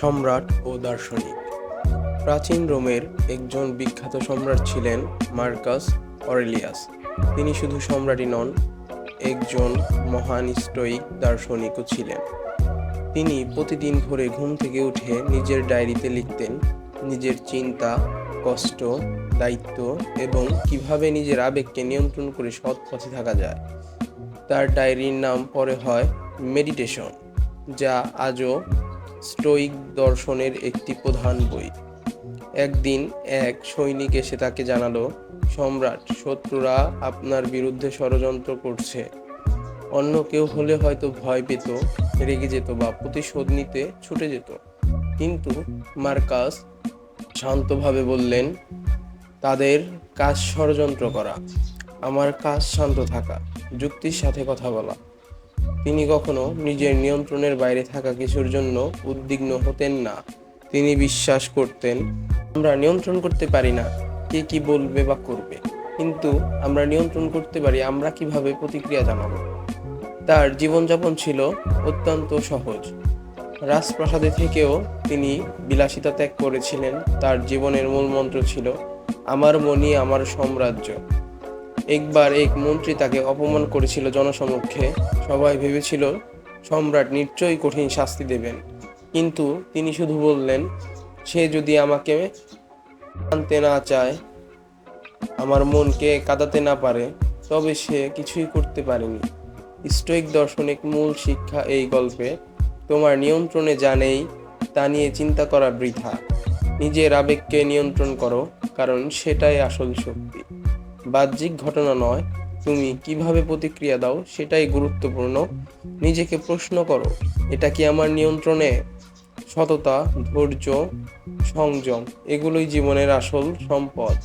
সম্রাট ও দার্শনিক। প্রাচীন রোমের একজন বিখ্যাত সম্রাট ছিলেন মার্কাস অরেলিয়াস। তিনি শুধু সম্রাটই নন, একজন মহান স্টোইক দার্শনিকও ছিলেন। তিনি প্রতিদিন ভোরে ঘুম থেকে উঠে নিজের ডায়েরিতে লিখতেন নিজের চিন্তা, কষ্ট, দায়িত্ব এবং কীভাবে নিজের আবেগকে নিয়ন্ত্রণ করে সৎ পথে থাকা যায়। তার ডায়েরির নাম পরে হয় মেডিটেশন, যা আজও স্টোইক দর্শনের একটি প্রধান বই। একদিন এক সৈনিক এসে তাকে জানালো, সম্রাট, শত্রুরা আপনার বিরুদ্ধে ষড়যন্ত্র করছে। অন্য কেউ হলে হয়তো ভয় পেত, রেগে যেত বা প্রতিশোধ নিতে ছুটে যেত। কিন্তু মার্কাস শান্তভাবে বললেন, তাদের কাজ ষড়যন্ত্র করা। আমার কাজ শান্ত থাকা। যুক্তির সাথে কথা বলা। তিনি কখনো নিজের নিয়ন্ত্রণের বাইরে থাকা কিছুর জন্য উদ্বিগ্ন হতেন না। তিনি বিশ্বাস করতেন, আমরা নিয়ন্ত্রণ করতে পারি না, কে কি বলবে বা করবে। কিন্তু আমরা নিয়ন্ত্রণ করতে পারি, আমরা কীভাবে প্রতিক্রিয়া জানাব? তার জীবনযাপন ছিল অত্যন্ত সহজ। রাজপ্রাসাদে থেকেও তিনি বিলাসিতা ত্যাগ করেছিলেন। তার জীবনের মূল মন্ত্র ছিল, আমার মনি আমার সাম্রাজ্য। একবার এক মন্ত্রী তাকে অপমান করেছিল জনসমক্ষে। সবাই ভেবেছিল, সম্রাট নিশ্চয়ই কঠিন শাস্তি দেবেন। কিন্তু তিনি শুধু বললেন, সে যদি আমাকে আনতে না চায়, আমার মনকে কাঁদাতে না পারে, তবে সে কিছুই করতে পারেনি। স্টোইক দর্শনিক মূল শিক্ষা এই গল্পে, তোমার নিয়ন্ত্রণে যা নেই, তা নিয়ে চিন্তা করা বৃথা। নিজের আবেগকে নিয়ন্ত্রণ করো, কারণ সেটাই আসল শক্তি। বাহ্যিক ঘটনা নয়। তুমি কীভাবে প্রতিক্রিয়া দাও সেটাই গুরুত্বপূর্ণ। নিজেকে প্রশ্ন করো, এটা কি আমার নিয়ন্ত্রণে? সততা, ধৈর্য, সংযম, এগুলোই জীবনের আসল সম্পদ।